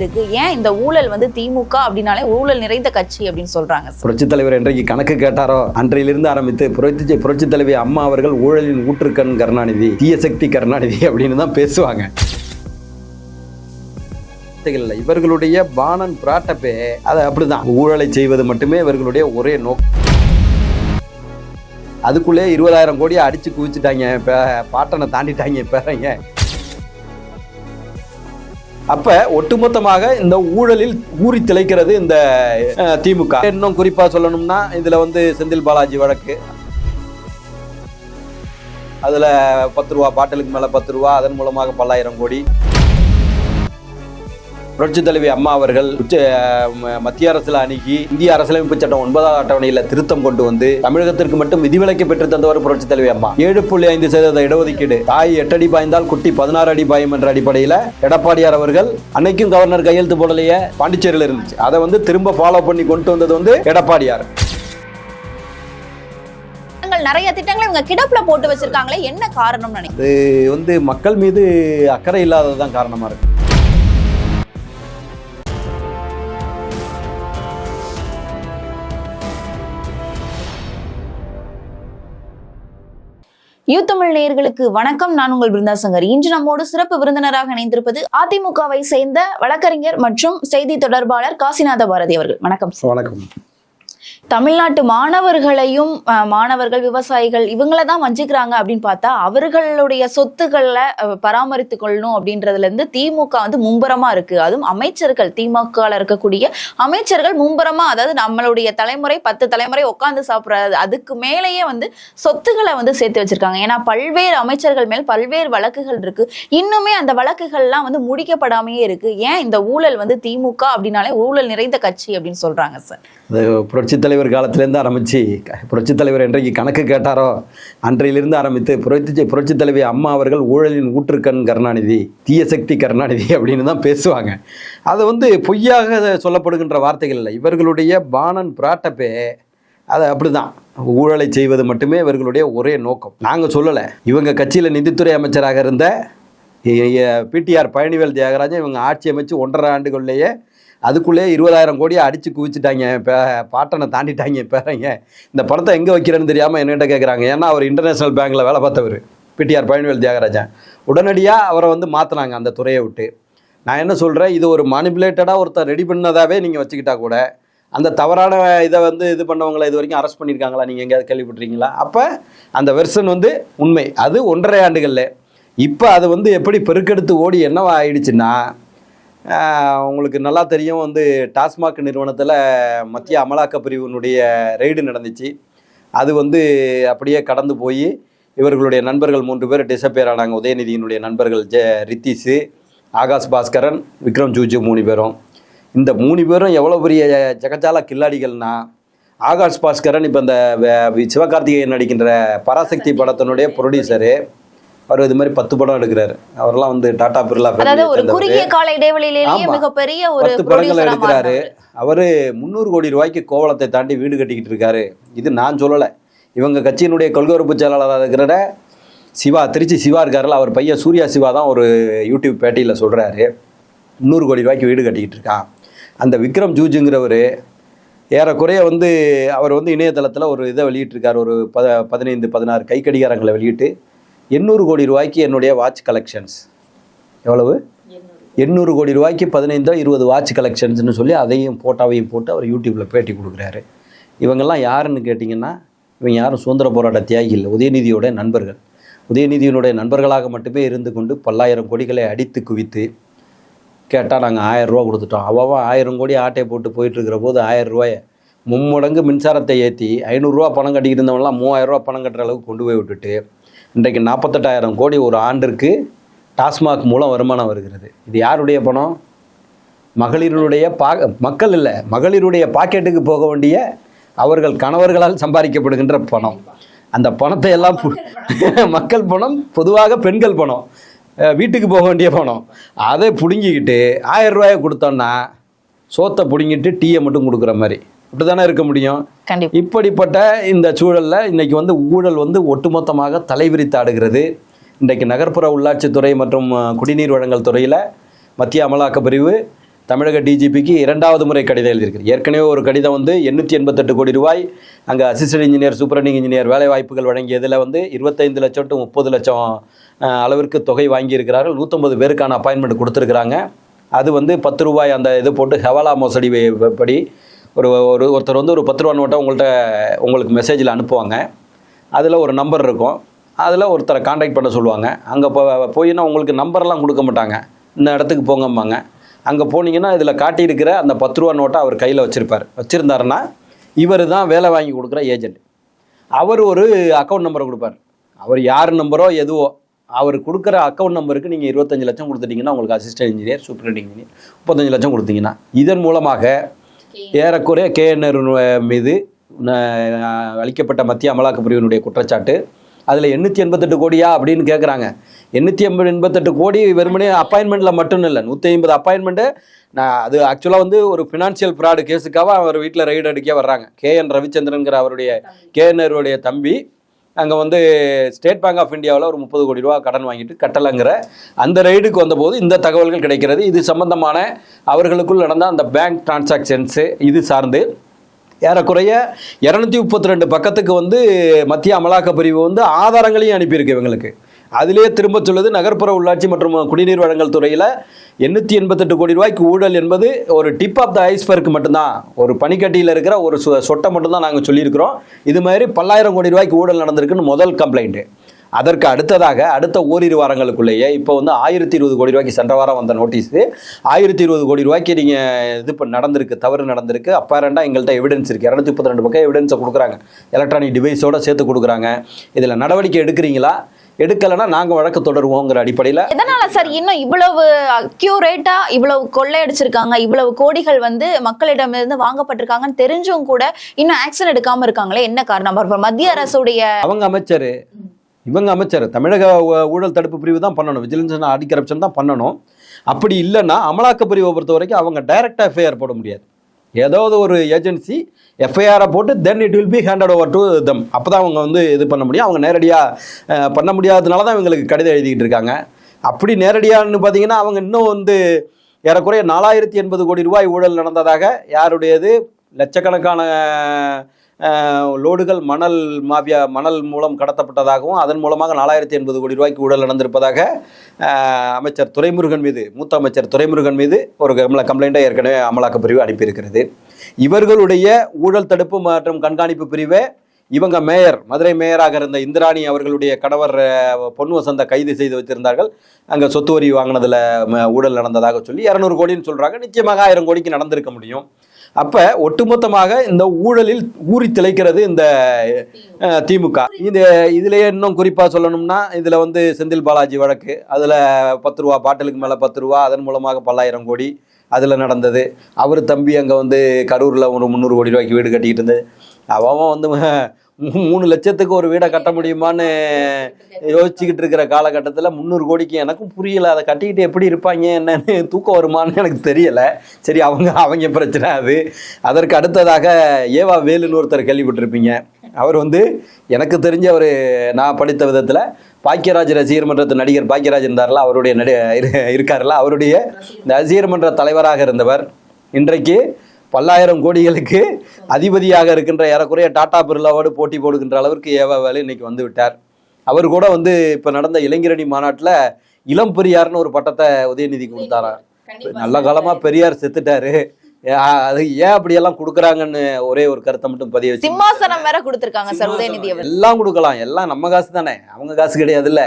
இருக்கு ஏன் இந்த ஊழல் வந்து திமுக அப்படின்னாலே ஊழல் நிறைந்த கட்சி அப்படின்னு சொல்றாங்க புரட்சி தலைவர் இன்றைக்கு கணக்கு கேட்டாரோ அன்றையிலிருந்து ஆரம்பித்து புரட்சி புரட்சி தலைவி அம்மா அவர்கள் ஊழலின் ஊற்றுக்கண் கருணாநிதி தீய சக்தி கருணாநிதி அப்படின்னு தான் பேசுவாங்க. இல்லை. இவர்களுடைய பானன் பிராட்டப்பே அது அப்படிதான். ஊழலை செய்வது மட்டுமே இவர்களுடைய ஒரே நோக்கம். அதுக்குள்ளே இருபதாயிரம் கோடியை அடிச்சு குவிச்சுட்டாங்க இப்போ பாட்டனை தாண்டிட்டாங்க பேரங்க அப்ப ஒட்டுமொத்தமாக இந்த ஊழலில் ஊறி திளைக்கிறது இந்த அஹ், திமுக. இன்னும் குறிப்பா சொல்லணும்னா இதுல வந்து செந்தில் பாலாஜி வழக்கு. அதுல பத்து ரூபா பாட்டிலுக்கு மேல பத்து ரூபா அதன் மூலமாக பல்லாயிரம் கோடி. புரட்சி தலைவி அம்மா அவர்கள் மத்திய அரசுல அணுகி இந்திய அரசியலமைப்பு சட்டம் ஒன்பதாவது அட்டவணையில திருத்தம் கொண்டு வந்து தமிழகத்திற்கு மட்டும் விதிவிலக்கு பெற்று தந்தவர் புரட்சி தலைவி அம்மா. ஏழு புள்ளி ஐந்து சதவீத இடஒதுக்கீடு. தாய் எட்டு அடி பாய்ந்தால் குட்டி பதினாறு அடி பாயும் என்ற அடிப்படையில எடப்பாடியார் அவர்கள் அன்னைக்கும் கவர்னர் கையெழுத்து போடலையே பாண்டிச்சேரியில் இருந்துச்சு. அதை வந்து திரும்ப ஃபாலோ பண்ணி கொண்டு வந்தது வந்து எடப்பாடியார். நிறைய திட்டங்களை இவங்க கிடப்புல போட்டு வச்சிருக்காங்களே என்ன காரணம் நினைக்கிறேன் இது வந்து மக்கள் மீது அக்கறை இல்லாததுதான் காரணமா இருக்கு. யூ தமிழ் நேயர்களுக்கு வணக்கம். நான் உங்கள் பிருந்தாசங்கர் இன்று நம்மோடு சிறப்பு விருந்தினராக இணைந்திருப்பது அதிமுகவை சேர்ந்த வழக்கறிஞர் மற்றும் செய்தி தொடர்பாளர் காசிநாத பாரதி அவர்கள். வணக்கம். வணக்கம். தமிழ்நாட்டு மாணவர்களையும் மாணவர்கள் விவசாயிகள் இவங்கள தான் வஞ்சிக்கிறாங்க அப்படின்னு பார்த்தா அவர்களுடைய சொத்துக்களை அஹ், பராமரித்து கொள்ளணும் அப்படின்றதுல இருந்து திமுக வந்து மும்பரமா இருக்கு. அதுவும் அமைச்சர்கள் திமுக இருக்கக்கூடிய அமைச்சர்கள் மும்பரமா அதாவது நம்மளுடைய தலைமுறை பத்து தலைமுறை உட்காந்து சாப்பிடுறது அதுக்கு மேலேயே வந்து சொத்துக்களை வந்து சேர்த்து வச்சிருக்காங்க. ஏன்னா பல்வேறு அமைச்சர்கள் மேல் பல்வேறு வழக்குகள் இருக்கு. இன்னுமே அந்த வழக்குகள்லாம் வந்து முடிக்கப்படாமையே இருக்கு. ஏன் இந்த ஊழல் வந்து திமுக அப்படின்னாலே ஊழல் நிறைந்த கட்சி அப்படின்னு சொல்றாங்க சார்? புரட்சித்தலைவர் காலத்திலேருந்து ஆரம்பித்து புரட்சித் தலைவர் என்றைக்கு கணக்கு கேட்டாரோ அன்றையிலிருந்து ஆரம்பித்து புரட்சி புரட்சித் தலைவி அம்மா அவர்கள் ஊழலின் ஊற்றுக்கண் கருணாநிதி தீயசக்தி கருணாநிதி அப்படின்னு தான் பேசுவாங்க. அது வந்து பொய்யாக சொல்லப்படுகின்ற வார்த்தைகள் இல்லை. இவர்களுடைய பானன் பிராட்டப்பே அது அப்படிதான். ஊழலை செய்வது மட்டுமே இவர்களுடைய ஒரே நோக்கம். நாங்கள் சொல்லலை. இவங்க கட்சியில் நிதித்துறை அமைச்சராக இருந்த பிடிஆர் பழனிவேல் தியாகராஜன் இவங்க ஆட்சி அமைச்சு ஒன்றரை ஆண்டுகள்லேயே அதுக்குள்ளே இருபதாயிரம் கோடியை அடித்து குவிச்சிட்டாங்க. இப்போ பாட்டனை தாண்டிட்டாங்க பேரங்க இந்த பணத்தை எங்கே வைக்கிறேன்னு தெரியாமல் என்கிட்ட கேட்குறாங்க ஏன்னா அவர் இன்டர்நேஷனல் பேங்க்கில் வேலை பார்த்தவர் பிடிஆர் பழனிவேல் தியாகராஜன். உடனடியாக அவரை வந்து மாற்றினாங்க அந்த துறையை விட்டு. நான் என்ன சொல்கிறேன் இது ஒரு மானிபுலேட்டடாக ஒருத்தர் ரெடி பண்ணதாகவே நீங்கள் வச்சுக்கிட்டா கூட அந்த தவறான இதை வந்து இது பண்ணவங்களை இது வரைக்கும் அரெஸ்ட் பண்ணியிருக்காங்களா நீங்கள் எங்கேயாவது கேள்விப்பட்டிருக்கீங்களா? அப்போ அந்த வெர்ஷன் வந்து உண்மை. அது ஒன்றரை ஆண்டுகளில். இப்போ அது வந்து எப்படி பெருக்கெடுத்து ஓடி என்னவா ஆயிடுச்சுன்னா உங்களுக்கு நல்லா தெரியும் வந்து டாஸ்மாக் நிறுவனத்தில் மத்திய அமலாக்க பிரிவினுடைய ரெய்டு நடந்துச்சு. அது வந்து அப்படியே கடந்து போய் இவர்களுடைய நண்பர்கள் மூன்று பேர் டிசப்பேர் ஆனாங்க உதயநிதியினுடைய நண்பர்கள் ஜெ ரித்திஸு ஆகாஷ் பாஸ்கரன் விக்ரம் ஜூஜு மூணு பேரும். இந்த மூணு பேரும் எவ்வளோ பெரிய ஜெகஜால கில்லாடிகள்னா ஆகாஷ் பாஸ்கரன் இப்போ இந்த சிவகார்த்திகேயன் நடிக்கின்ற பராசக்தி படத்தினுடைய ப்ரொடியூசரு அவர் இது மாதிரி பத்து படம் எடுக்கிறாரு. அவரெல்லாம் வந்து டாடா பிர்லா அதாவது யை ஒரு சேர்ந்தவரு. குறுகிய கால இடைவெளியிலேயே ஆமா. மிகப்பெரிய ஒரு பத்து படங்கள் எடுக்கிறாரு. அவரு முந்நூறு கோடி ரூபாய்க்கு கோவளத்தை தாண்டி வீடு கட்டிக்கிட்டு இருக்காரு. இது நான் சொல்லலை. இவங்க கட்சியினுடைய கொள்கை உறுப்பு செயலாளராக இருக்கிற சிவா திருச்சி சிவா இருக்காருல்ல அவர் பையன் சூர்யா சிவா தான் ஒரு யூடியூப் பேட்டியில் சொல்கிறாரு முந்நூறு கோடி ரூபாய்க்கு வீடு கட்டிக்கிட்டு இருக்கான். அந்த விக்ரம் ஜூஜுங்கிறவர் ஏறக்குறைய வந்து அவர் வந்து இணையதளத்தில் ஒரு இதை வெளியிட்டிருக்கார். ஒரு பத பதினைந்து பதினாறு கை கடிகாரங்களை வெளியிட்டு எண்ணூறு கோடி ரூபாய்க்கு என்னுடைய வாட்ச் கலெக்ஷன்ஸ் எவ்வளவு? எண்ணூறு கோடி ரூபாய்க்கு பதினைந்தோ இருபது வாட்ச் கலெக்ஷன்ஸ்னு சொல்லி அதையும் ஃபோட்டோவையும் போட்டு அவர் யூடியூப்பில் பேட்டி கொடுக்குறாரு. இவங்கெல்லாம் யாருன்னு கேட்டிங்கன்னா இவங்க யாரும் சுதந்திர போராட்ட தியாகி இல்லை. உதயநிதியோட நண்பர்கள். உதயநிதியினுடைய நண்பர்களாக மட்டுமே இருந்து கொண்டு பல்லாயிரம் கோடிகளை அடித்து குவித்து கேட்டால் நாங்கள் ஆயிரம் ரூபா கொடுத்துட்டோம். அவ்வளோவா ஆயிரம் கோடி ஆட்டையை போட்டு போயிட்டு இருக்கிற போது ஆயிரம் ரூபாயை மும்மடங்கு மின்சாரத்தை ஏற்றி ஐநூறுரூவா பணம் கட்டிக்கிட்டு இருந்தவங்களாம் மூவாயிரரூவா பணம் கட்டுற அளவுக்கு கொண்டு போய் விட்டுட்டு இன்றைக்கு நாற்பத்தெட்டாயிரம் கோடி ஒரு ஆண்டிற்கு டாஸ்மாக் மூலம் வருமானம் வருகிறது. இது யாருடைய பணம்? மகளிருடைய பா மக்கள் இல்லை மகளிருடைய பாக்கெட்டுக்கு போக வேண்டிய அவர்கள் கணவர்களால் சம்பாதிக்கப்படுகின்ற பணம். அந்த பணத்தை எல்லாம் பு- மக்கள் பணம் பொதுவாக பெண்கள் பணம். வீட்டுக்கு போக வேண்டிய பணம். அதை பிடுங்கிக்கிட்டு ஆயிரம் ரூபாயை கொடுத்தோன்னா சோத்தை பிடுங்கிட்டு டீயை மட்டும் கொடுக்குற மாதிரி. இப்படி தானே இருக்க முடியும்? இப்படிப்பட்ட இந்த சூழல்ல இன்னைக்கு வந்து ஊழல் வந்து ஒட்டுமொத்தமாக தலைவிரித்தாடுகிறது இன்றைக்கு நகர்ப்புற உள்ளாட்சித்துறை மற்றும் குடிநீர் வழங்கல் துறையில் மத்திய அமலாக்க பிரிவு தமிழக டிஜிபிக்கு இரண்டாவது முறை கடிதம் எழுதியிருக்கு. ஏற்கனவே ஒரு கடிதம் வந்து எண்ணூற்றி எண்பத்தெட்டு கோடி ரூபாய் அங்கே அசிஸ்டன்ட் இன்ஜினியர் சூப்பரண்டிங் இன்ஜினியர் வேலை வாய்ப்புகள் வழங்கியதில் வந்து இருபத்தைந்து லட்சம் டு முப்பது லட்சம் அளவிற்கு தொகை வாங்கியிருக்கிறார்கள். நூற்றம்பது பேருக்கான அப்பாயின்மெண்ட் கொடுத்துருக்குறாங்க. அது வந்து பத்து ரூபாய் அந்த இது போட்டு ஹவாலா மோசடி படி ஒரு ஒரு ஒருத்தர் வந்து ஒரு பத்து ரூபா நோட்டை உங்கள்கிட்ட உங்களுக்கு மெசேஜில் அனுப்புவாங்க. அதில் ஒரு நம்பர் இருக்கும். அதில் ஒருத்தரை காண்டாக்ட் பண்ண சொல்லுவாங்க. அங்கே போ போயின்னா உங்களுக்கு நம்பர்லாம் கொடுக்க மாட்டாங்க. இந்த இடத்துக்கு போங்கம்பாங்க. அங்கே போனீங்கன்னா இதில் காட்டியிருக்கிற அந்த பத்து ரூபா நோட்டை அவர் கையில் வச்சுருப்பார். வச்சுருந்தாருன்னா இவர் தான் வேலை வாங்கி கொடுக்குற ஏஜென்ட் அவர் ஒரு அக்கௌண்ட் நம்பரை கொடுப்பார். அவர் யார் நம்பரோ எதுவோ அவர் கொடுக்குற அக்கௌண்ட் நம்பருக்கு நீங்கள் இருபத்தஞ்சி லட்சம் கொடுத்துட்டிங்கன்னா உங்களுக்கு அசிஸ்டன்ட் இன்ஜினியர் சூப்பரண்ட் இன்ஜினியர் முப்பத்தஞ்சு லட்சம் கொடுத்தீங்கன்னா இதன் மூலமாக ஏறக்குறைய கேஎன்ஆர் மீது அளிக்கப்பட்ட மத்திய அமலாக்கப் பிரிவினுடைய குற்றச்சாட்டு. அதில் எண்ணூற்றி எண்பத்தெட்டு கோடியா அப்படின்னு கேட்குறாங்க எண்ணூற்றி எண்பது எண்பத்தெட்டு கோடி வெறுமனே அப்பாயின்மெண்ட்டில் மட்டும் இல்லை நூற்றி ஐம்பது அப்பாயின்மெண்ட்டு நான் அது ஆக்சுவலாக வந்து ஒரு ஃபினான்ஷியல் ஃப்ராடு கேஸுக்காக அவர் வீட்டில் ரைடு அடிக்க வர்றாங்க. கேஎன் ரவிச்சந்திரன்கிற அவருடைய கேஎன்ஆருடைய தம்பி. அங்கே வந்து ஸ்டேட் பேங்க் ஆஃப் இந்தியாவில் ஒரு முப்பது கோடி ரூபா கடன் வாங்கிட்டு கட்டலைங்கிற அந்த ரைடுக்கு வந்தபோது இந்த தகவல்கள் கிடைக்கிறது. இது சம்பந்தமான அவர்களுக்குள் நடந்த அந்த பேங்க் டிரான்சாக்ஷன்ஸு இது சார்ந்து ஏறக்குறைய இரநூத்தி முப்பத்தி ரெண்டு பக்கத்துக்கு வந்து மத்திய அமலாக்க பிரிவு வந்து ஆதாரங்களையும் அனுப்பியிருக்கு இவங்களுக்கு. அதிலேயே திரும்ப சொல்வது நகர்ப்புற உள்ளாட்சி மற்றும் குடிநீர் வழங்கல் துறையில் எண்ணூற்றி எண்பத்தெட்டு கோடி ரூபாய்க்கு ஊழல் என்பது ஒரு டிப் ஆஃப் த ஐஸ்பர்க் மட்டும்தான். ஒரு பனிக்கட்டியில் இருக்கிற ஒரு சொ- சொட்டை மட்டும்தான் நாங்கள் சொல்லியிருக்கிறோம். இது மாதிரி பல்லாயிரம் கோடி ரூபாய்க்கு ஊழல் நடந்திருக்குன்னு முதல் கம்ப்ளைண்ட்டு அதற்கு அடுத்ததாக அடுத்த ஓரிரு வாரங்களுக்குள்ளேயே இப்போ வந்து ஆயிரத்தி இருபது கோடி ரூபாய்க்கு சென்ற வாரம் வந்த நோட்டீஸு ஆயிரத்தி இருபது கோடி ரூபாய்க்கு நீங்கள் இது இப்போ நடந்திருக்கு தவறு நடந்திருக்கு. அப்பேரண்டாக எங்கள்கிட்ட எவிடன்ஸ் இருக்குது இரநூத்தி முப்பத்தி ரெண்டு பக்கம் எவிடன்ஸை கொடுக்குறாங்க. எலக்ட்ரானிக் டிவைஸோட சேர்த்து கொடுக்குறாங்க. இதில் நடவடிக்கை எடுக்கிறீங்களா? எடுக்கலைன்னா நாங்கள் வழக்கு தொடருவோங்கிற அடிப்படையில் எதனால சார் இன்னும் இவ்வளவு அக்யூரேட்டா இவ்வளவு கொள்ளையடிச்சிருக்காங்க? இவ்வளவு கோடிகள் வந்து மக்களிடமிருந்து வாங்கப்பட்டிருக்காங்கன்னு தெரிஞ்சும் கூட இன்னும் ஆக்ஷன் எடுக்காம இருக்காங்களே? என்ன காரணம்? மத்திய அரசுடைய அவங்க அமைச்சர் இவங்க அமைச்சர் தமிழக ஊழல் தடுப்பு பிரிவு தான் பண்ணணும். விஜிலன்ஸ் ஆடி கரப்ஷன் தான் பண்ணணும். அப்படி இல்லைன்னா அமலாக்க பிரிவை பொறுத்த வரைக்கும் அவங்க டைரக்ட் எஃப்ஐஆர் போட முடியாது. ஏதாவது ஒரு ஏஜென்சி எஃப்ஐஆரை போட்டு then it will be handed over to them அப்போ தான் அவங்க வந்து இது பண்ண முடியும். அவங்க நேரடியாக பண்ண முடியாததுனால தான் இவங்களுக்கு கடிதம் எழுதிக்கிட்டு இருக்காங்க. அப்படி நேரடியான்னு பார்த்தீங்கன்னா அவங்க இன்னும் வந்து ஏறக்குறைய நாலாயிரத்தி எண்பது கோடி ரூபாய் ஊழல் நடந்ததாக யாருடையது? லட்சக்கணக்கான லோடுகள் மணல் மாஃபியா மணல் மூலம் கடத்தப்பட்டதாகவும் அதன் மூலமாக நாலாயிரத்தி எண்பது கோடி ரூபாய்க்கு ஊழல் நடந்திருப்பதாக அமைச்சர் துரைமுருகன் மீது மூத்த அமைச்சர் துரைமுருகன் மீது ஒரு கம்ப்ளைண்ட்டை ஏற்கனவே அமலாக்க பிரிவு அனுப்பியிருக்கிறது. இவர்களுடைய ஊழல் தடுப்பு மற்றும் கண்காணிப்பு பிரிவே இவங்க மேயர் மதுரை மேயராக இருந்த இந்திராணி அவர்களுடைய கணவர் பொன் வசந்த கைது செய்து வச்சிருந்தார்கள் அங்கே சொத்து வரி வாங்கினதில் ஊழல் நடந்ததாக சொல்லி இரநூறு கோடின்னு சொல்கிறாங்க நிச்சயமாக ஆயிரம் கோடிக்கு நடந்திருக்க முடியும். அப்போ ஒட்டுமொத்தமாக இந்த ஊழலில் ஊறி திளைக்கிறது இந்த திமுக. இது இதுலேயே இன்னும் குறிப்பாக சொல்லணும்னா இதில் வந்து செந்தில் பாலாஜி வழக்கு. அதில் பத்து ரூபா பாட்டிலுக்கு மேலே பத்து ரூபா அதன் மூலமாக பல்லாயிரம் கோடி அதில் நடந்தது. அவர் தம்பி அங்கே வந்து கரூரில் ஒரு முந்நூறு கோடி ரூபாய்க்கு வீடு கட்டிக்கிட்டு இருந்தது. அவன் வந்து மூணு லட்சத்துக்கு ஒரு வீடை கட்ட முடியுமான்னு யோசிச்சுக்கிட்டு இருக்கிற காலகட்டத்தில் முந்நூறு கோடிக்கு எனக்கும் புரியல. அதை கட்டிக்கிட்டு எப்படி இருப்பாங்க என்னன்னு தூக்கம் வருமான்னு எனக்கு தெரியலை. சரி அவங்க அவங்க பிரச்சனை அது. அதற்கு அடுத்ததாக ஏவா வேலுன்னு ஒருத்தர் கேள்விப்பட்டிருப்பீங்க. அவர் வந்து எனக்கு தெரிஞ்ச அவர் நான் படித்த விதத்தில் பாக்கியராஜ் ரசிகர் மன்றத்து நடிகர் பாக்கியராஜ் இருந்தார்ல அவருடைய நடி இருக்காருல இருக்கார்ல அவருடைய இந்த ரசிகர் மன்ற தலைவராக இருந்தவர். இன்றைக்கு பல்லாயிரம் கோடிகளுக்கு அதிபதியாக இருக்கின்ற ஏறக்குறைய டாடா பிர்லாவோடு போட்டி போடுகின்ற அளவிற்கு ஏவா வேலு இன்னைக்கு வந்து விட்டார். அவர் கூட வந்து இப்போ நடந்த இளைஞரணி மாநாட்டில் இளம் பெரியார்னு ஒரு பட்டத்தை உதயநிதி கொடுத்தாராம். நல்ல காலமா பெரியார் செத்துட்டாரு. அது ஏன் அப்படியெல்லாம் கொடுக்குறாங்கன்னு ஒரே ஒரு கருத்தை மட்டும் பதிய வச்சு சிம்மாசனம் வேற கொடுத்திருக்காங்க சார் உதயநிதி எல்லாம் கொடுக்கலாம். எல்லாம் நம்ம காசு தானே. அவங்க காசு கிடையாதுல்ல.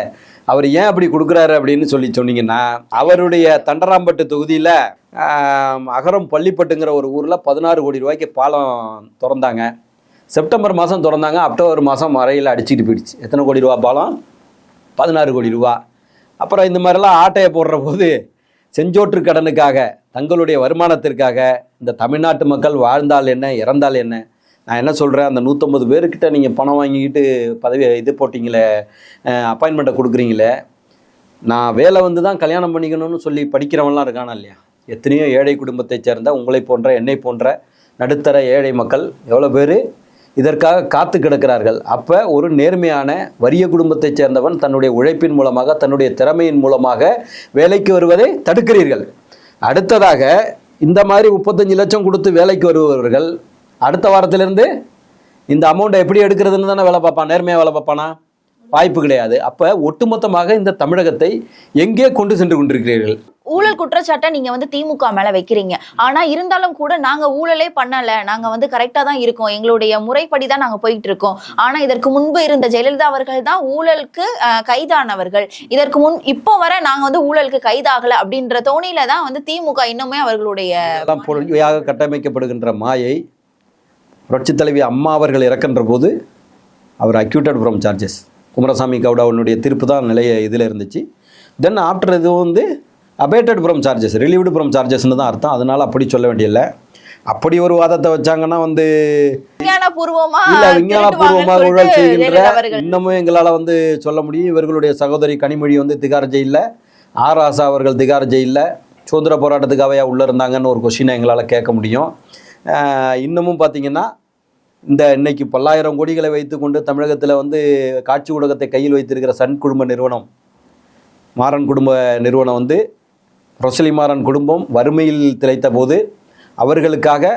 அவர் ஏன் அப்படி கொடுக்குறாரு அப்படின்னு சொல்லி சொன்னீங்கன்னா அவருடைய தண்டராம்பட்டு தொகுதியில் அகரம் பள்ளிப்பட்டுங்கிற ஒரு ஊரில் பதினாறு கோடி ரூபாய்க்கு பாலம் திறந்தாங்க. செப்டம்பர் மாதம் திறந்தாங்க அக்டோபர் மாதம் மறையில் அடிச்சுட்டு போயிடுச்சு. எத்தனை கோடி ரூபா பாலம்? பதினாறு கோடி ரூபா. அப்புறம் இந்த மாதிரிலாம் ஆட்டையை போடுற போது செஞ்சோற்று கடனுக்காக தங்களுடைய வருமானத்திற்காக இந்த தமிழ்நாட்டு மக்கள் வாழ்ந்தால் என்ன இறந்தால் என்ன? நான் என்ன சொல்கிறேன் அந்த நூற்றம்பது பேர்கிட்ட நீங்கள் பணம் வாங்கிக்கிட்டு பதவி இது போட்டிங்களே அப்பாயின்மெண்ட்டை கொடுக்குறீங்களே நான் வேலை வந்து தான் கல்யாணம் பண்ணிக்கணும்னு சொல்லி படிக்கிறவன்லாம் இருக்கானா இல்லையா? எத்தனையோ ஏழை குடும்பத்தைச் சேர்ந்த உங்களை போன்ற என்னை போன்ற நடுத்தர ஏழை மக்கள் எவ்வளோ பேர் இதற்காக காத்து கிடக்கிறார்கள். அப்போ ஒரு நேர்மையான வறிய குடும்பத்தைச் சேர்ந்தவன் தன்னுடைய உழைப்பின் மூலமாக தன்னுடைய திறமையின் மூலமாக வேலைக்கு வருவதை தடுக்கிறீர்கள். அடுத்ததாக இந்த மாதிரி முப்பத்தஞ்சு லட்சம் கொடுத்து வேலைக்கு வருபவர்கள் அடுத்த வாரத்திலிருந்து இந்த அமௌண்ட்டை எப்படி எடுக்கிறதுன்னு தானே வேலை பார்ப்பான் நேர்மையாக வேலை பார்ப்பானா? வாய்ப்பு கிடையாது. அப்போ ஒட்டுமொத்தமாக இந்த தமிழகத்தை எங்கே கொண்டு சென்று கொண்டிருக்கிறீர்கள்? ஊழல் குற்றச்சாட்டை நீங்க வந்து திமுக மேல வைக்கிறீங்க. ஆனா இருந்தாலும் கூட நாங்க ஊழலே பண்ணல. நாங்க வந்து கரெக்டா தான் இருக்கோம். எங்களுடைய முறைப்படி தான் நாங்க போயிட்டு இருக்கோம். ஆனா இதற்கு முன்பு இருந்த ஜெயலலிதா அவர்கள் தான் ஊழலுக்கு கைதானவர்கள். இதற்கு முன் இப்போ வர நாங்க வந்து ஊழலுக்கு கைதாகல அப்படின்ற தோணியில தான் வந்து திமுக இன்னுமே அவர்களுடைய கட்டமைக்கப்படுகின்ற மாயை புரட்சித் தலைவி அம்மா அவர்கள் இறக்கின்ற போது அவர் அக்யூட்டட் ஃப்ரம் சார்ஜஸ் குமாரசாமி கவுடாவுடைய தீர்ப்பு தான் நிலைய இதில் இருந்துச்சு. தென் ஆஃப்டர் இது வந்து abated from charges relieved from சார்ஜஸ்னு தான் அர்த்தம். அதனால் அப்படி சொல்ல வேண்டியதில்லை. அப்படி ஒரு வாதத்தை வச்சாங்கன்னா வந்து விஞ்ஞான இல்ல விஞ்ஞானபூர்வமாக ஊழல் செய்கின்ற இன்னமும் எங்களால் வந்து சொல்ல முடியும். இவர்களுடைய சகோதரி கனிமொழி வந்து திகார் ஜெயிலில். ஆர் ஆசா அவர்கள் திகார் ஜெயிலில். சுதந்திர போராட்டத்துக்காக உள்ளே இருந்தாங்கன்னு ஒரு கொஷினை எங்களால் கேட்க முடியும். இன்னமும் பார்த்தீங்கன்னா இந்த இன்னைக்கு பல்லாயிரம் கோடிகளை வைத்துக்கொண்டு தமிழகத்தில் வந்து காட்சி ஊடகத்தை கையில் வைத்திருக்கிற சன் குடும்ப நிறுவனம் மாறன் குடும்ப நிறுவனம் வந்து ரொசலி மாறன் குடும்பம் வறுமையில் திளைத்த போது அவர்களுக்காக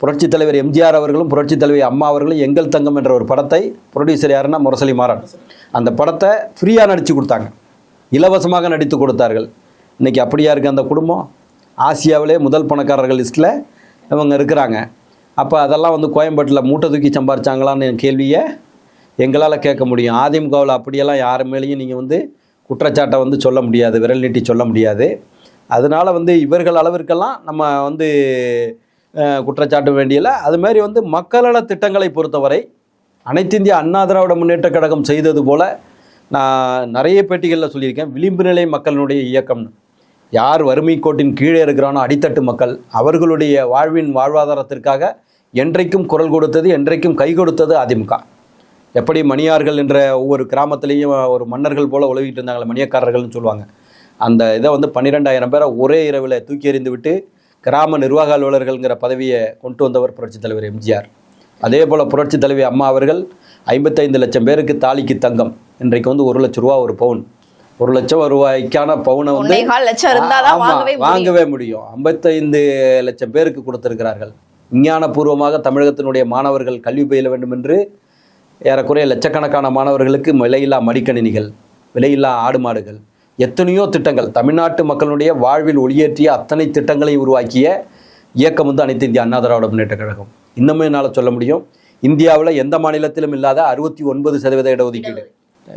புரட்சித் தலைவர் எம்ஜிஆர் அவர்களும் புரட்சித் தலைவி அம்மா அவர்களும் எங்கள் தங்கம் என்ற ஒரு படத்தை ப்ரொடியூசர் யாருன்னா முரசலி மாறன். அந்த படத்தை ஃப்ரீயாக நடித்து கொடுத்தாங்க. இலவசமாக நடித்து கொடுத்தார்கள். இன்றைக்கி அப்படியா இருக்குது அந்த குடும்பம்? ஆசியாவிலே முதல் பணக்காரர்கள் லிஸ்ட்டில் இவங்க இருக்கிறாங்க. அப்போ அதெல்லாம் வந்து கோயம்பேட்டில் மூட்டை தூக்கி சம்பாரிச்சாங்களான்னு கேள்வியை எங்களால் கேட்க முடியும். அதிமுகவில் அப்படியெல்லாம் யார் மேலேயும் நீங்கள் வந்து குற்றச்சாட்டை வந்து சொல்ல முடியாது விரல் நீட்டி சொல்ல முடியாது. அதனால வந்து இவர்கள் அளவிற்கெல்லாம் நம்ம வந்து அஹ், குற்றச்சாட்ட வேண்டியல. அதுமாரி வந்து மக்கள திட்டங்களை பொறுத்தவரை அனைத்து இந்திய அண்ணா திராவிட முன்னேற்ற கழகம் செய்தது போல் நான் நிறைய பேட்டிகளில் சொல்லியிருக்கேன். விளிம்பு நிலை மக்களினுடைய இயக்கம்னு யார் வறுமை கோட்டின் கீழே இருக்கிறானோ அடித்தட்டு மக்கள் அவர்களுடைய வாழ்வின் வாழ்வாதாரத்திற்காக என்றைக்கும் குரல் கொடுத்தது என்றைக்கும் கை கொடுத்தது அதிமுக. எப்படி மணியார்கள் என்ற ஒவ்வொரு கிராமத்திலையும் ஒரு மன்னர்கள் போல உலகிட்டு இருந்தாங்களே மணியக்காரர்கள்னு சொல்லுவாங்க. அந்த இதை வந்து பன்னிரெண்டாயிரம் பேரை ஒரே இரவில் தூக்கி எறிந்து விட்டு கிராம நிர்வாக அலுவலர்கள்ங்கிற பதவியை கொண்டு வந்தவர் புரட்சித் தலைவர் எம்ஜிஆர். அதே போல் புரட்சித் தலைவி அம்மா அவர்கள் ஐம்பத்தைந்து லட்சம் பேருக்கு தாலிக்கு தங்கம். இன்றைக்கு வந்து ஒரு லட்ச ரூபா ஒரு பவுன். ஒரு லட்சம் ரூபாய்க்கான பவுனை வந்து வாங்கவே முடியும். ஐம்பத்தைந்து லட்சம் பேருக்கு கொடுத்திருக்கிறார்கள். விஞ்ஞானபூர்வமாக தமிழகத்தினுடைய மாணவர்கள் கல்வி பயில வேண்டும் என்று ஏறக்குறைய லட்சக்கணக்கான மாணவர்களுக்கு விலையில்லா மடிக்கணினிகள் விலையில்லா ஆடு மாடுகள் எத்தனையோ திட்டங்கள் தமிழ்நாட்டு மக்களுடைய வாழ்வில் ஒளியேற்றிய அத்தனை திட்டங்களை உருவாக்கிய இயக்கம் வந்து அனைத்து இந்திய அண்ணா திராவிட முன்னேற்ற கழகம். இன்னமும் என்னால் சொல்ல முடியும். இந்தியாவில் எந்த மாநிலத்திலும் இல்லாத அறுபத்தி ஒன்பது சதவீத இடஒதுக்கீடு.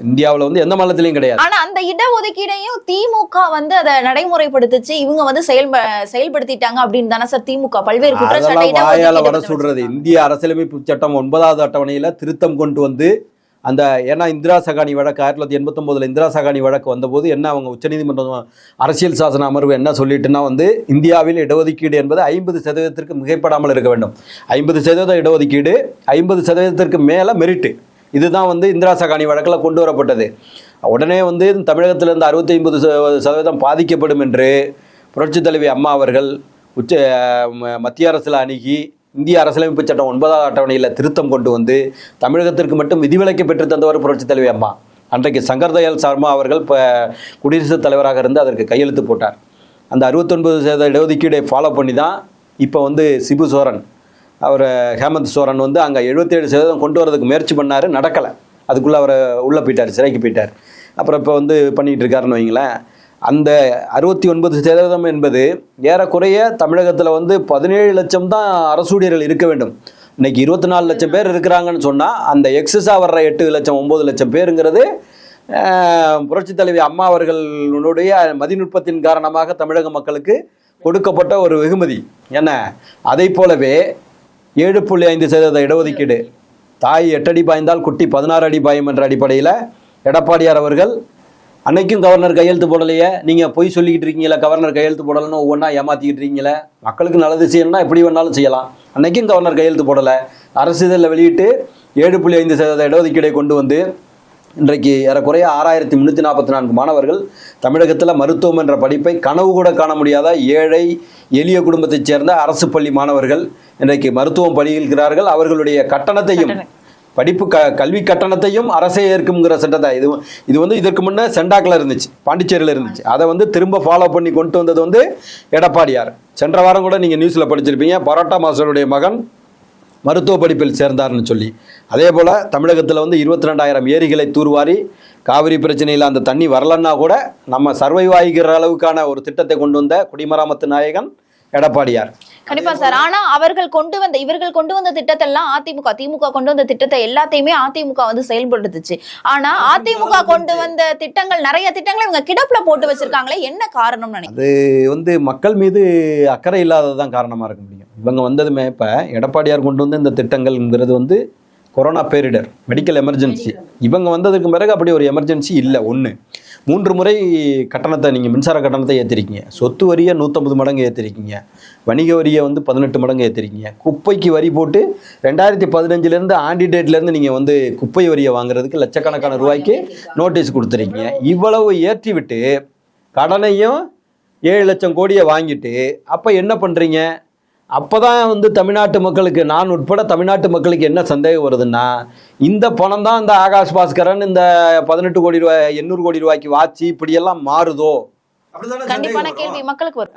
இந்தியாவில் வந்து எந்த மாநிலத்திலையும் கிடையாது. ஆனா அந்த இடஒதுக்கீடையும் திமுக வந்து அதை நடைமுறைப்படுத்துச்சு. இவங்க வந்து செயல் செயல்படுத்திட்டாங்க அப்படின்னு தானே சார் திமுக? பல்வேறு குற்றச்சாட்டை வட சுடுறது இந்திய அரசியலமைப்பு சட்டம் ஒன்பதாவது அட்டவணையில திருத்தம் கொண்டு வந்து அந்த ஏன்னா இந்திரா சகானி வழக்கு ஆயிரத்தி தொள்ளாயிரத்தி எண்பத்தொம்போதுல இந்திரா சகானி வழக்கு வந்தபோது என்ன அவங்க உச்சநீதிமன்றம் அரசியல் சாசன அமர்வு என்ன சொல்லிட்டுன்னா வந்து இந்தியாவில் இடஒதுக்கீடு என்பது ஐம்பது சதவீதத்திற்கு மிகைப்படாமல் இருக்க வேண்டும். ஐம்பது சதவீத இடஒதுக்கீடு ஐம்பது சதவீதத்திற்கு மேலே மெரிட்டு இதுதான் வந்து இந்திரா சகானி வழக்கில் கொண்டு வரப்பட்டது. உடனே வந்து தமிழகத்திலிருந்து அறுபத்தி ஐம்பது சதவீதம் பாதிக்கப்படும் என்று புரட்சித் தலைவி அம்மா அவர்கள் உச்ச மத்திய அரசில் அணுகி இந்திய அரசியலமைப்பு சட்டம் ஒன்பதாவது அட்டவணையில் திருத்தம் கொண்டு வந்து தமிழகத்திற்கு மட்டும் விதிவிலக்கு பெற்று தந்தவர் புரட்சித் தலைவி அம்மா. அன்றைக்கு சங்கர் தயாள் சர்மா அவர்கள் இப்போ குடியரசுத் தலைவராக இருந்து அதற்கு கையெழுத்து போட்டார். அந்த அறுபத்தொன்பது சதவீத இடஒதுக்கீடை ஃபாலோ பண்ணி தான் இப்போ வந்து சிபு சோரன் அவர் ஹேமந்த் சோரன் வந்து அங்கே எழுபத்தேழு சதவீதம் கொண்டு வரதுக்கு முயற்சி பண்ணார் நடக்கலை. அதுக்குள்ளே அவர் உள்ளே போயிட்டார் சிறைக்கு போயிட்டார். அப்புறம் இப்போ வந்து பண்ணிகிட்டு இருக்காருன்னு வைங்களேன். அந்த அறுபத்தி ஒன்பது சதவீதம் என்பது ஏறக்குறைய தமிழகத்தில் வந்து பதினேழு லட்சம் தான் அரசூழியர்கள் இருக்க வேண்டும். இன்னைக்கு இருபத்தி நாலு லட்சம் பேர் இருக்கிறாங்கன்னு சொன்னால் அந்த எக்ஸஸாக வர்ற எட்டு லட்சம் ஒம்பது லட்சம் பேருங்கிறது புரட்சி தலைவி அம்மா அவர்களுடைய மதிநுட்பத்தின் காரணமாக தமிழக மக்களுக்கு கொடுக்கப்பட்ட ஒரு வெகுமதி. என்ன? அதை போலவே ஏழு புள்ளி ஐந்து சதவீத இடஒதுக்கீடு. தாய் எட்டடி பாய்ந்தால் குட்டி பதினாறு அடி பாயும் என்ற அடிப்படையில் எடப்பாடியார் அவர்கள் அன்னைக்கும் கவர்னர் கையெழுத்து போடலையே நீங்கள் பொய் சொல்லிக்கிட்டு இருக்கீங்களே கவர்னர் கையெழுத்து போடலைன்னு ஒவ்வொன்றா ஏமாற்றிக்கிட்டு இருக்கீங்களே மக்களுக்கு நல்லது செய்யணும்னா எப்படி வேணாலும் செய்யலாம். அன்னைக்கும் கவர்னர் கையெழுத்து போடலை. அரசு இதழில் வெளியிட்டு ஏழு புள்ளி ஐந்து சதவீத இடஒதுக்கீடை கொண்டு வந்து இன்றைக்கு ஏறக்குறைய ஆறாயிரத்தி முந்நூற்றி நாற்பத்தி நான்கு மாணவர்கள் தமிழகத்தில் மருத்துவம் என்ற படிப்பை கனவு கூட காண முடியாத ஏழை எளிய குடும்பத்தைச் சேர்ந்த அரசு பள்ளி மாணவர்கள் இன்றைக்கு மருத்துவம் பயில்கிறார்கள் அவர்களுடைய கட்டணத்தையும் படிப்பு க கல்வி கட்டணத்தையும் அரசே ஏற்குங்கிற சட்டத்தை இது இது வந்து இதற்கு முன்னே செண்டாக்கில் இருந்துச்சு பாண்டிச்சேரியில் இருந்துச்சு. அதை வந்து திரும்ப ஃபாலோ பண்ணி கொண்டு வந்தது வந்து எடப்பாடியார். சென்ற வாரம் கூட நீங்கள் நியூஸில் படிச்சிருப்பீங்க பரோட்டா மாஸ்டருடைய மகன் மருத்துவ படிப்பில் சேர்ந்தார்னு சொல்லி. அதே போல் தமிழகத்தில் வந்து இருபத்தி ரெண்டாயிரம் ஏரிகளை தூர்வாரி காவிரி பிரச்சனையில் அந்த தண்ணி வரலன்னா கூட நம்ம சர்வைவ் ஆகிக்கிற அளவுக்கான ஒரு திட்டத்தை கொண்டு வந்த குடிமராமத்து நாயகன் எடப்பாடியார். கண்டிப்பா சார். ஆனா அவர்கள் கொண்டு வந்த இவர்கள் கொண்டு வந்த திட்டத்தை எல்லாம் அதிமுக திமுக கொண்டு வந்த திட்டத்தை எல்லாத்தையுமே அதிமுக வந்து செயல்படுத்துச்சு. ஆனா அதிமுக கொண்டு வந்த திட்டங்கள் நிறைய திட்டங்களை இவங்க கிடப்புல போட்டு வச்சிருக்காங்களே என்ன காரணம் நினைக்கிறேன் அது வந்து மக்கள் மீது அக்கறை இல்லாததான் காரணமாக இருக்க முடியும். இவங்க வந்ததுமே இப்போ எடப்பாடியார் கொண்டு வந்த இந்த திட்டங்கள்ங்கிறது வந்து கொரோனா பேரிடர் மெடிக்கல் எமர்ஜென்சி இவங்க வந்ததுக்கு பிறகு அப்படி ஒரு எமர்ஜென்சி இல்லை ஒன்று மூன்று முறை கட்டணத்தை நீங்கள் மின்சார கட்டணத்தை ஏற்றிருக்கீங்க சொத்து வரியை நூற்றம்பது மடங்கு ஏற்றிருக்கீங்க வணிக வரியை வந்து பதினெட்டு மடங்கு ஏற்றிருக்கீங்க குப்பைக்கு வரி போட்டு ரெண்டாயிரத்தி பதினஞ்சுலேருந்து ஆண்டி டேட்லேருந்து நீங்கள் வந்து குப்பை வரியை வாங்குறதுக்கு லட்சக்கணக்கான ரூபாய்க்கு நோட்டீஸ் கொடுத்துருக்கீங்க. இவ்வளவு ஏற்றி விட்டு கடனையும் ஏழு லட்சம் கோடியை வாங்கிட்டு அப்போ என்ன பண்ணுறீங்க அப்போ தான் வந்து தமிழ்நாட்டு மக்களுக்கு நான் உட்பட தமிழ்நாட்டு மக்களுக்கு என்ன சந்தேகம் வருதுன்னா இந்த பணம் தான் இந்த ஆகாஷ் பாஸ்கரன் இந்த பதினெட்டு கோடி ரூபாய் எண்ணூறு கோடி ரூபாய்க்கு வாட்சி இப்படியெல்லாம் மாறுதோ?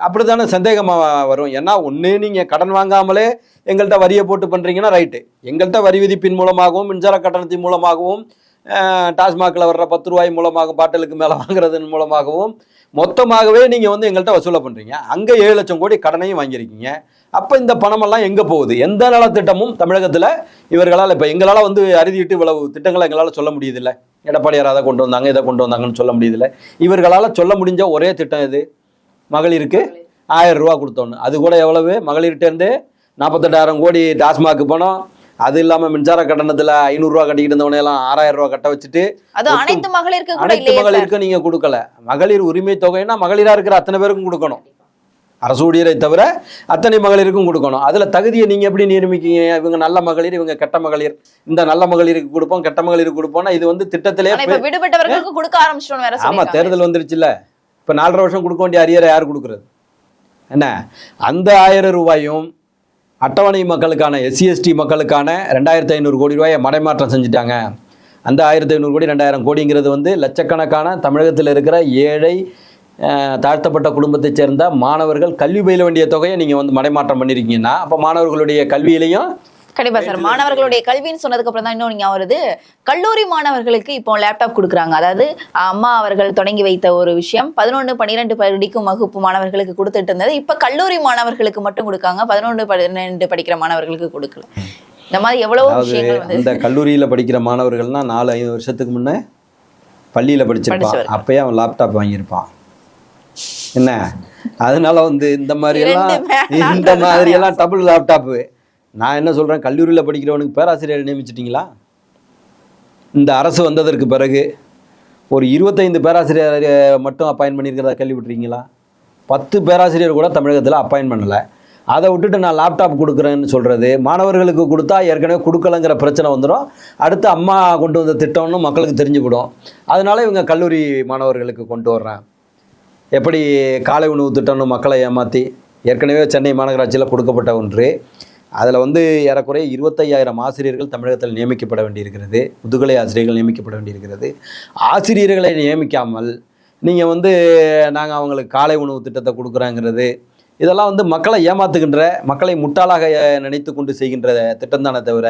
அப்படித்தானே சந்தேகமாக வரும். ஏன்னா ஒன்று நீங்கள் கடன் வாங்காமலே எங்கள்கிட்ட வரியை போட்டு பண்ணுறீங்கன்னா ரைட்டு. எங்கள்கிட்ட வரி விதிப்பின் மூலமாகவும் மின்சார கட்டணத்தின் மூலமாகவும் டாஸ்மாகில் வர்ற பத்து ரூபாய் மூலமாக பாட்டிலுக்கு மேலே வாங்குறதன் மூலமாகவும் மொத்தமாகவே நீங்கள் வந்து எங்கள்கிட்ட வசூலை பண்ணுறீங்க அங்கே ஏழு லட்சம் கோடி கடனையும் வாங்கியிருக்கீங்க. அப்போ இந்த பணமெல்லாம் எங்கே போகுது? எந்த நலத்திட்டமும் தமிழகத்தில் இவர்களால் இப்போ எங்களால் வந்து அறுதிட்டு இவ்வளவு திட்டங்களை எங்களால் சொல்ல முடியுதில்ல எடப்பாடியார் அதை கொண்டு வந்தாங்க இதை கொண்டு வந்தாங்கன்னு சொல்ல முடியுதில்ல இவர்களால் சொல்ல முடிஞ்ச ஒரே திட்டம் இது மகளிருக்கு ஆயிரம் ரூபா கொடுத்தோன்னு. அது கூட எவ்வளவு? மகளிர்கிட்டேருந்து நாற்பத்தெட்டாயிரம் கோடி டாஸ்மாக் பணம் அது இல்லாமல் மின்சார கட்டணத்தில் ஐநூறுரூவா கட்டிக்கிட்டு இருந்தவனே எல்லாம் ஆறாயிரம் ரூபா கட்ட வச்சுட்டு அது அனைத்து மகளிருக்கு அனைத்து மகளிருக்கும் நீங்க கொடுக்கல. மகளிர் உரிமை தொகைன்னா மகளிரா இருக்கிற அத்தனை பேருக்கும் கொடுக்கணும். அரசு ஊழியரை தவிர அத்தனை மகளிருக்கும் கொடுக்கணும். அதுல தகுதியை நீங்க எப்படி நியமிக்கீங்க இவங்க நல்ல மகளிர் இவங்க கெட்ட மகளிர். இந்த நல்ல மகளிருக்கு கொடுப்போம் கெட்ட மகளிருக்கு கொடுப்போம்னா இது வந்து திட்டத்திலே விடுபட்டவர்களுக்கு கொடுக்க ஆரம்பிச்சிட்டோம் வேற ஆமா சொல்லிருக்காங்க தேர்தல் வந்துருச்சுல்ல. இப்ப நாலரை வருஷம் கொடுக்க வேண்டிய அரியரை யார் கொடுக்கறது? என்ன? அந்த ஆயிரம் ரூபாயும் அட்டவணை மக்களுக்கான எஸ்சி எஸ்டி மக்களுக்கான ரெண்டாயிரத்தி ஐநூறு கோடி ரூபாயை மடைமாற்றம் செஞ்சுட்டாங்க. அந்த ஆயிரத்தி ஐநூறு கோடி ரெண்டாயிரம் கோடிங்கிறது வந்து லட்சக்கணக்கான தமிழகத்தில் இருக்கிற ஏழை தாழ்த்தப்பட்ட குடும்பத்தைச் சேர்ந்த மாணவர்கள் கல்வி பயில வேண்டிய தொகையை நீங்கள் வந்து மடைமாற்றம் பண்ணியிருக்கீங்கன்னா அப்போ மாணவர்களுடைய கல்வியிலையும் கண்டிப்பா சார் மாணவர்களுடைய கல்வின்னு சொன்னதுக்கு அப்புறம் தான் இன்னும் நீங்க வருது. கல்லூரி மாணவர்களுக்கு இப்போ லேப்டாப் கொடுக்குறாங்க. அதாவது அம்மா அவர்கள் தொடங்கி வைத்த ஒரு விஷயம். பதினொன்று பன்னிரெண்டு படிக்கும் வகுப்பு மாணவர்களுக்கு கொடுத்துட்டு இருந்தது. இப்ப கல்லூரி மாணவர்களுக்கு மட்டும் கொடுக்காங்க. பதினொன்று பன்னிரெண்டு படிக்கிற மாணவர்களுக்கு கொடுக்கல. இந்த மாதிரி எவ்வளவோ விஷயங்கள் அந்த கல்லூரியில் படிக்கிற மாணவர்கள்னா நாலு ஐந்து வருஷத்துக்கு முன்னே பள்ளியில் படிச்சிருப்பான். அப்பயே அவன் லேப்டாப் வாங்கியிருப்பான். என்ன? அதனால வந்து இந்த மாதிரி எல்லாம் இந்த மாதிரி எல்லாம் டபுள் லேப்டாப்பு நான் என்ன சொல்கிறேன் கல்லூரியில் படிக்கிறவனுக்கு பேராசிரியர் நியமிச்சிட்டிங்களா? இந்த அரசு வந்ததற்கு பிறகு ஒரு இருபத்தைந்து பேராசிரியர் மட்டும் அப்பாயின் பண்ணியிருக்கிறதா கேள்விப்பட்டிருக்கீங்களா? பத்து பேராசிரியர் கூட தமிழகத்தில் அப்பாயின் பண்ணலை. அதை விட்டுட்டு நான் லேப்டாப் கொடுக்குறேன்னு சொல்கிறது மாணவர்களுக்கு கொடுத்தா ஏற்கனவே கொடுக்கலங்கிற பிரச்சனை வந்துடும் அடுத்து அம்மா கொண்டு வந்த திட்டம்னு மக்களுக்கு தெரிஞ்சுக்கிடும் அதனால இவங்க கல்லூரி மாணவர்களுக்கு கொண்டு வர்றேன். எப்படி காலை உணவு திட்டம்னு மக்களை ஏமாற்றி ஏற்கனவே சென்னை மாநகராட்சியில் கொடுக்கப்பட்ட ஒன்று. அதில் வந்து ஏறக்குறைய இருபத்தையாயிரம் ஆசிரியர்கள் தமிழகத்தில் நியமிக்கப்பட வேண்டியிருக்கிறது. முதுகலை ஆசிரியர்கள் நியமிக்கப்பட வேண்டியிருக்கிறது. ஆசிரியர்களை நியமிக்காமல் நீங்கள் வந்து நாங்கள் அவங்களுக்கு காலை உணவு திட்டத்தை கொடுக்குறோங்கிறது இதெல்லாம் வந்து மக்களை ஏமாத்துகின்ற மக்களை முட்டாளாக நினைத்து கொண்டு செய்கின்ற திட்டம் தானே தவிர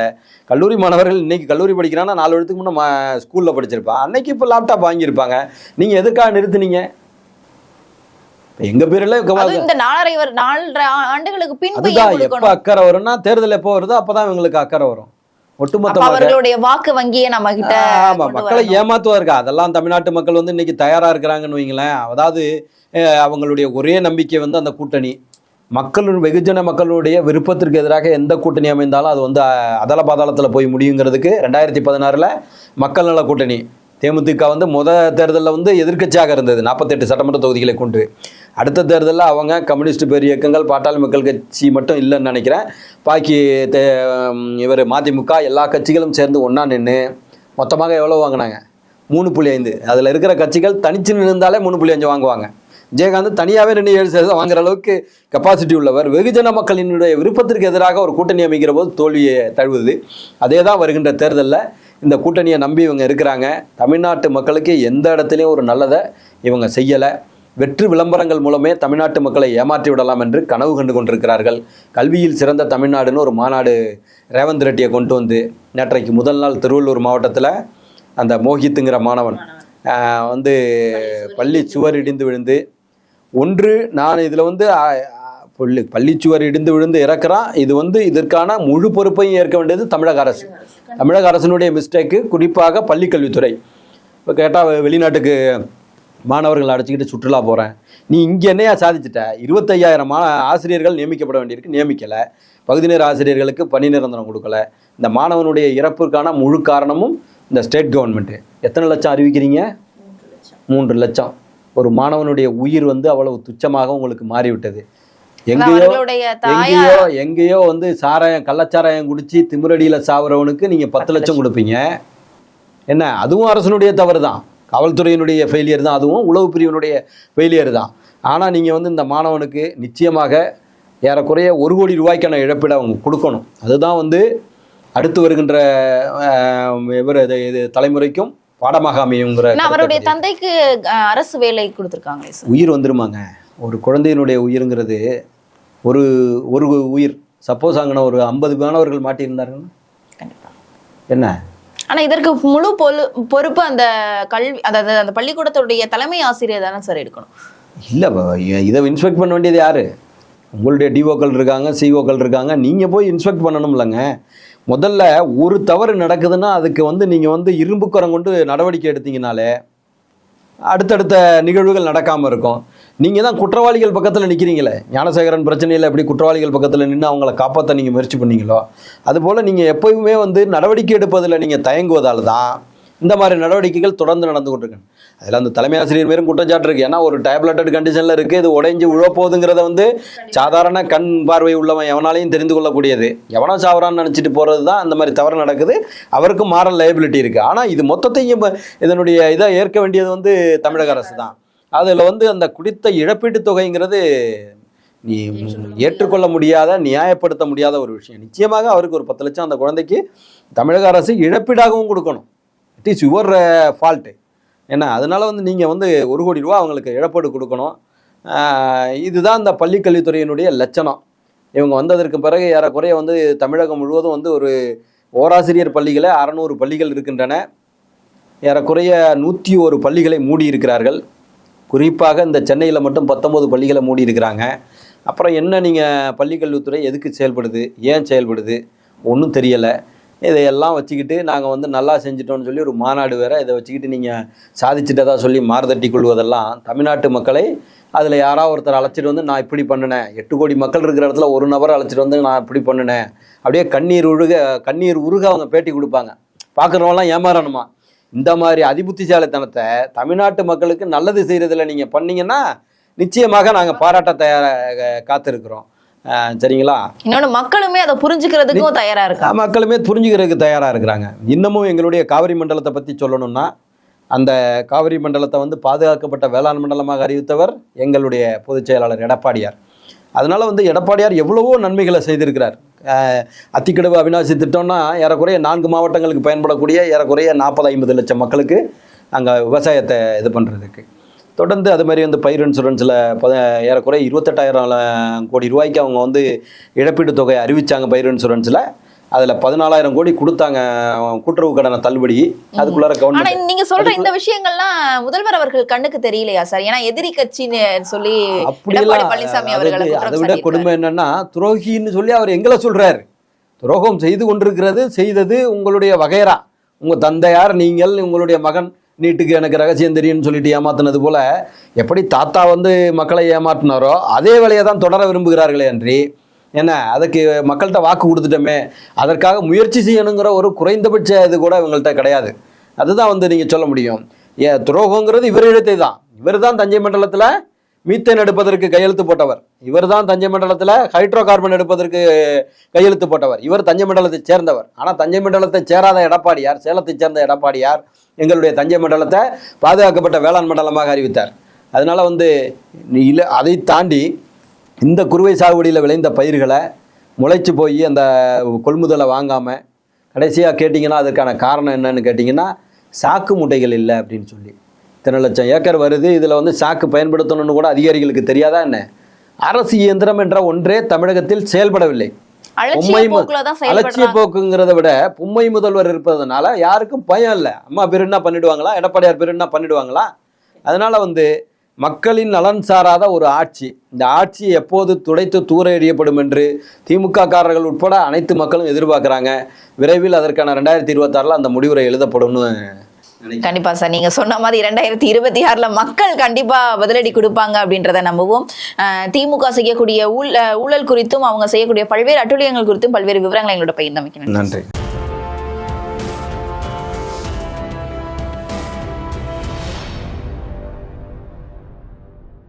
கல்லூரி மாணவர்கள் இன்றைக்கி கல்லூரி படிக்கிறான்னா நாலு வருடத்துக்கு முன்னே ஸ்கூலில் படிச்சிருப்பான் அன்னைக்கு இப்போ லேப்டாப் வாங்கியிருப்பாங்க. நீங்கள் எதுக்காக நிறுத்துனீங்க? எங்க பேரில் இந்த நாலரை நாலரை ஆண்டுகளுக்கு பின்பு எப்போ அக்கறை வரும்னா தேர்தல் எப்போ வருதோ அப்பதான் இவங்களுக்கு அக்கறை வரும். அவர்களுடைய வாக்கு வங்கியை நம்ம கிட்ட ஆமா மக்களை. ஏமாத்துவதற்கா அதெல்லாம் தமிழ்நாட்டு மக்கள் வந்து இன்னைக்கு தயாரா இருக்கிறாங்கன்னு வைங்களேன். அதாவது அவங்களுடைய ஒரே நம்பிக்கை வந்து அந்த கூட்டணி. மக்களுடைய வெகுஜன மக்களுடைய விருப்பத்திற்கு எதிராக எந்த கூட்டணி அமைந்தாலும் அது வந்து அதல பாதாளத்தில் போய் முடியுங்கிறதுக்கு ரெண்டாயிரத்தி பதினாறுல மக்கள் நல கூட்டணி. தேமுதிக வந்து முத தேர்தலில் வந்து எதிர்க்கட்சியாக இருந்தது. நாற்பத்தெட்டு சட்டமன்ற தொகுதிகளை கொண்டு. அடுத்த தேர்தலில் அவங்க கம்யூனிஸ்ட் பேர் இயக்கங்கள் பாட்டாளி மக்கள் கட்சி மட்டும் இல்லைன்னு நினைக்கிறேன். பாக்கி இவர் மதிமுக எல்லா கட்சிகளும் சேர்ந்து ஒன்றா நின்று மொத்தமாக எவ்வளோ வாங்கினாங்க? மூணு புள்ளி ஐந்து. அதில் இருக்கிற கட்சிகள் தனிச்சு நின்றாலே மூணு புள்ளி அஞ்சு வாங்குவாங்க. விஜயகாந்த் தனியாகவே ரெண்டு ஏழு சதவீதம் வாங்குற அளவுக்கு கெப்பாசிட்டி உள்ளவர். வெகுஜன மக்களினுடைய விருப்பத்திற்கு எதிராக ஒரு கூட்டணி அமைக்கிற போது தோல்வியை தழுவுது. அதே தான் வருகின்ற தேர்தலில் இந்த கூட்டணியை நம்பி இவங்க இருக்கிறாங்க. தமிழ்நாட்டு மக்களுக்கு எந்த இடத்துலையும் ஒரு நல்லதை இவங்க செய்யலை. வெற்று விளம்பரங்கள் மூலமே தமிழ்நாட்டு மக்களை ஏமாற்றி விடலாம் என்று கனவு கண்டு கொண்டிருக்கிறார்கள். கல்வியில் சிறந்த தமிழ்நாடுன்னு ஒரு மாநாடு ரேவந்த் ரெட்டியை கொண்டு வந்து நேற்றைக்கு முதல் நாள் திருவள்ளூர் மாவட்டத்தில் அந்த மோஹித்துங்கிற மாணவன் வந்து பள்ளி சுவர் இடிந்து விழுந்து ஒன்று நான் இதில் வந்து பள்ளி பள்ளிச்சுவர் இடிந்து விழுந்து இறக்குறான். இது வந்து இதற்கான முழு பொறுப்பையும் ஏற்க வேண்டியது தமிழக அரசு. தமிழக அரசினுடைய மிஸ்டேக்கு குறிப்பாக பள்ளிக்கல்வித்துறை. இப்போ கேட்டால் வெளிநாட்டுக்கு மாணவர்கள் அழைச்சிக்கிட்டு சுற்றுலா போகிறேன் நீ இங்கே என்னையா சாதிச்சிட்ட? இருபத்தையாயிரம் மா ஆசிரியர்கள் நியமிக்கப்பட வேண்டியிருக்கு. நியமிக்கலை. பகுதி நேர ஆசிரியர்களுக்கு பணி நிரந்தரம் கொடுக்கல. இந்த மாணவனுடைய இறப்புக்கான முழு காரணமும் இந்த ஸ்டேட் கவர்மெண்ட்டு எத்தனை லட்சம் அறிவிக்கிறீங்க? மூன்று லட்சம். ஒரு மாணவனுடைய உயிர் வந்து அவ்வளவு துச்சமாக உங்களுக்கு மாறிவிட்டது. எங்கேயோ எங்கேயோ எங்கேயோ வந்து சாராயம் கள்ளச்சாராயம் குடிச்சு திமிரடியில சாவறவனுக்கு நீங்க பத்து லட்சம் கொடுப்பீங்க. என்ன? அதுவும் அரசனுடைய தவறு தான் காவல்துறையினுடைய ஃபெயிலியர் தான். அதுவும் உளவு பிரிவினுடைய ஃபெயிலியர் தான். ஆனால் நீங்கள் வந்து இந்த மாணவனுக்கு நிச்சயமாக ஏறக்குறைய ஒரு கோடி ரூபாய்க்கான இழப்பீடு அவங்க கொடுக்கணும். அதுதான் வந்து அடுத்து வருகின்ற இவர் இது தலைமுறைக்கும் பாடமாக அமையுங்கிற அவருடைய தந்தைக்கு அரசு வேலை கொடுத்திருக்காங்களே சார். உயிர் வந்துருமாங்க. ஒரு குழந்தையினுடைய உயிருங்கிறது ஒரு ஒரு உயிர். சப்போஸ் அங்கே ஒரு ஐம்பது மாணவர்கள் மாட்டியிருந்தாருன்னா என்ன? ஆனா இதற்கு முழு பொழு பொறுப்பு அந்த கல்வி அதாவது அந்த பள்ளிக்கூடத்துடைய தலைமை ஆசிரியர் தானே சார் எடுக்கணும். இல்லை இதை இன்ஸ்பெக்ட் பண்ண வேண்டியது யார்? உங்களுடைய டிஓக்கள் இருக்காங்க சிஓக்கள் இருக்காங்க நீங்கள் போய் இன்ஸ்பெக்ட் பண்ணணும்லங்க. முதல்ல ஒரு தவறு நடக்குதுன்னா அதுக்கு வந்து நீங்கள் வந்து இரும்புக்கரம் கொண்டு நடவடிக்கை எடுத்தீங்கனாலே அடுத்தடுத்த நிகழ்வுகள் நடக்காமல் இருக்கும். நீங்கள் தான் குற்றவாளிகள் பக்கத்தில் நிற்கிறீங்களே ஞானசேகரன் பிரச்சனையில் எப்படி குற்றவாளிகள் பக்கத்தில் நின்று அவங்கள காப்பாற்ற நீங்கள் முயற்சி பண்ணீங்களோ? அதுபோல் நீங்கள் எப்போயுமே வந்து நடவடிக்கை எடுப்பதில் நீங்கள் தயங்குவதால் தான் இந்த மாதிரி நடவடிக்கைகள் தொடர்ந்து நடந்து கொண்டிருக்கு அதில் அந்த தலைமை ஆசிரியர் மேலும் குற்றச்சாட்டு இருக்குது ஏன்னா ஒரு டேப்லெட்டட் கண்டிஷனில் இருக்குது இது உடைஞ்சு விழப்போகுதுங்கிறத வந்து சாதாரண கண் பார்வை உள்ளவன் எவனாலையும் தெரிந்து கொள்ளக்கூடியது. எவனோ சாவரான்னு நினச்சிட்டு போகிறது தான் அந்த மாதிரி தவறு நடக்குது. அவருக்கும் மாரல் லைபிலிட்டி இருக்குது ஆனால் இது மொத்தத்தையும் இதனுடைய இதை ஏற்க வேண்டியது வந்து தமிழக அரசு தான் அதில் வந்து அந்த குடித்த இழப்பீட்டுத் தொகைங்கிறது நீ ஏற்றுக்கொள்ள முடியாத நியாயப்படுத்த முடியாத ஒரு விஷயம். நிச்சயமாக அவருக்கு ஒரு பத்து லட்சம் அந்த குழந்தைக்கு தமிழக அரசு இழப்பீடாகவும் கொடுக்கணும். இட் இஸ் யுவர் ஃபால்ட்டு என்ன அதனால வந்து நீங்கள் வந்து ஒரு கோடி ரூபா அவங்களுக்கு இழப்பீடு கொடுக்கணும். இதுதான் இந்த பள்ளிக்கல்வித்துறையினுடைய லட்சணம். இவங்க வந்ததற்கு பிறகு ஏறக்குறைய வந்து தமிழகம் முழுவதும் வந்து ஒரு ஓராசிரியர் பள்ளிகளே அறநூறு பள்ளிகள் இருக்கின்றன. ஏறக்குறைய நூற்றி ஒரு பள்ளிகளை மூடி இருக்கிறார்கள் குறிப்பாக இந்த சென்னையில் மட்டும் பத்தொம்போது பள்ளிகளை மூடி இருக்கிறாங்க. அப்புறம் என்ன நீங்கள் பள்ளிக்கல்வித்துறை எதுக்கு செயல்படுது? ஏன் செயல்படுது? ஒன்றும் தெரியலை. இதையெல்லாம் வச்சுக்கிட்டு நாங்கள் வந்து நல்லா செஞ்சிட்டோம்னு சொல்லி ஒரு மாநாடு வேற இதை வச்சுக்கிட்டு நீங்கள் சாதிச்சிட்டதா சொல்லி மார்தட்டி கொள்வதெல்லாம் தமிழ்நாட்டு மக்களை அதில் யாராவது ஒருத்தர் அழைச்சிட்டு வந்து நான் இப்படி பண்ணினேன். எட்டு கோடி மக்கள் இருக்கிற இடத்துல ஒரு நபர் அழைச்சிட்டு வந்து நான் இப்படி பண்ணினேன். அப்படியே கண்ணீர் உருக கண்ணீர் உருக அவங்க பேட்டி கொடுப்பாங்க. பார்க்குறவங்களாம் ஏமாறணுமா? இந்த மாதிரி அதிபுத்திசாலித்தனத்தை தமிழ்நாட்டு மக்களுக்கு நல்லது செய்கிறதுல நீங்கள் பண்ணீங்கன்னா நிச்சயமாக நாங்கள் பாராட்ட தயாராக காத்திருக்கிறோம். சரிங்களா? இன்னொன்னு மக்களுமே அதை புரிஞ்சுக்கிறதுக்கும் தயாரா இருக்காங்க. மக்களுமே புரிஞ்சுக்கிறதுக்கு தயாராக இருக்கிறாங்க. இன்னமும் எங்களுடைய காவிரி மண்டலத்தை பற்றி சொல்லணும்னா அந்த காவிரி மண்டலத்தை வந்து பாதுகாக்கப்பட்ட வேளாண் மண்டலமாக அறிவித்தவர் எங்களுடைய பொதுச் செயலாளர் எடப்பாடியார். அதனால வந்து எடப்பாடியார் எவ்வளவோ நன்மைகளை செய்திருக்கிறார். அத்திக்கடவு அவினாசி திட்டம்னா ஏறக்குறைய நான்கு மாவட்டங்களுக்கு பயன்படக்கூடிய ஏறக்குறைய நாற்பது ஐம்பது லட்சம் மக்களுக்கு அங்கே விவசாயத்தை இது பண்ணுறதுக்கு தொடர்ந்து அது மாதிரி வந்து பயிர் இன்சூரன்ஸில் பத ஏறக்குறைய இருபத்தெட்டாயிரம் கோடி ரூபாய்க்கு அவங்க வந்து இழப்பீட்டு தொகை அறிவித்தாங்க பயிர் இன்சூரன்ஸில் அதில் பதினாலாயிரம் கோடி கொடுத்தாங்க கூட்டுறவு கடனை தள்ளுபடி. அதுக்குள்ளார கவர்மெண்ட் நீங்க சொல்ற இந்த விஷயங்கள்லாம் முதல்வர் அவர்கள் கண்ணுக்கு தெரியலையா சார்? ஏன்னா எதிரி கட்சின்னு சொல்லி பழனிசாமி அவர்களை அதை விட. கொடுமை என்னன்னா துரோகின்னு சொல்லி அவர் எங்களை சொல்றாரு. துரோகம் செய்து கொண்டிருக்கிறது செய்தது உங்களுடைய வகைரா உங்க தந்தையார் நீங்கள் உங்களுடைய மகன் நீட்டுக்கு எனக்கு ரகசியம் தெரியும்னு சொல்லிட்டு ஏமாத்தினது போல எப்படி தாத்தா வந்து மக்களை ஏமாற்றினாரோ அதே வேலையை தான் தொடர விரும்புகிறார்களே அன்றி என்ன அதுக்கு மக்கள்கிட்ட வாக்கு கொடுத்துட்டோமே அதற்காக முயற்சி செய்யணுங்கிற ஒரு குறைந்தபட்ச இது கூட இவங்கள்ட்ட கிடையாது. அதுதான் வந்து நீங்கள் சொல்ல முடியும். ஏ துரோகங்கிறது இவரிடத்தை தான். இவர் தான் தஞ்சை மண்டலத்தில் மீத்தேன் எடுப்பதற்கு கையெழுத்து போட்டவர். இவர் தான் தஞ்சை மண்டலத்தில் ஹைட்ரோ கார்பன் எடுப்பதற்கு கையெழுத்து போட்டவர். இவர் தஞ்சை மண்டலத்தை சேர்ந்தவர். ஆனால் தஞ்சை மண்டலத்தை சேராத எடப்பாடியார் சேலத்தை சேர்ந்த எடப்பாடியார் எங்களுடைய தஞ்சை மண்டலத்தை பாதுகாக்கப்பட்ட வேளாண் மண்டலமாக அறிவித்தார். அதனால் வந்து இல்லை அதை தாண்டி இந்த குறுவை சாகுபடியில் விளைந்த பயிர்களை முளைச்சு போய் அந்த கொள்முதலை வாங்காமல் கடைசியாக கேட்டிங்கன்னா அதுக்கான காரணம் என்னன்னு கேட்டிங்கன்னா சாக்கு மூட்டைகள் இல்லை அப்படின்னு சொல்லி. இத்தனை லட்சம் ஏக்கர் வருது. இதில் வந்து சாக்கு பயன்படுத்தணும்னு கூட அதிகாரிகளுக்கு தெரியாதா என்ன? அரசு இயந்திரம் என்ற ஒன்றே தமிழகத்தில் செயல்படவில்லை. பொம்மை அலட்சிய போக்குங்கிறத விட பொம்மை முதல்வர் இருப்பதனால யாருக்கும் பயம் இல்லை. அம்மா பேர் என்ன பண்ணிடுவாங்களா? எடப்பாடியார் பேர் என்ன பண்ணிடுவாங்களா? அதனால வந்து மக்களின் நலன் சாராத ஒரு ஆட்சி. இந்த ஆட்சி எப்போது துடைத்து தூர எறியப்படும் என்று திமுக காரர்கள் உட்பட அனைத்து மக்களும் எதிர்பார்க்குறாங்க. விரைவில் அதற்கான ரெண்டாயிரத்தி இருபத்தாறில் அந்த முடிவுரை எழுதப்படும்னு கண்டிப்பா சார். நீங்க சொன்ன மாதிரி இரண்டாயிரத்தி இருபத்தி ஆறுல மக்கள் கண்டிப்பா பதிலடி கொடுப்பாங்க அப்படின்றத நம்புவோம். திமுக செய்யக்கூடிய ஊழ- ஊழல் குறித்தும் அவங்க செய்யக்கூடிய பல்வேறு அட்டுழியங்கள் குறித்தும் பல்வேறு விவரங்களை எங்களோட பகிர்ந்தமைக்கணும் நன்றி.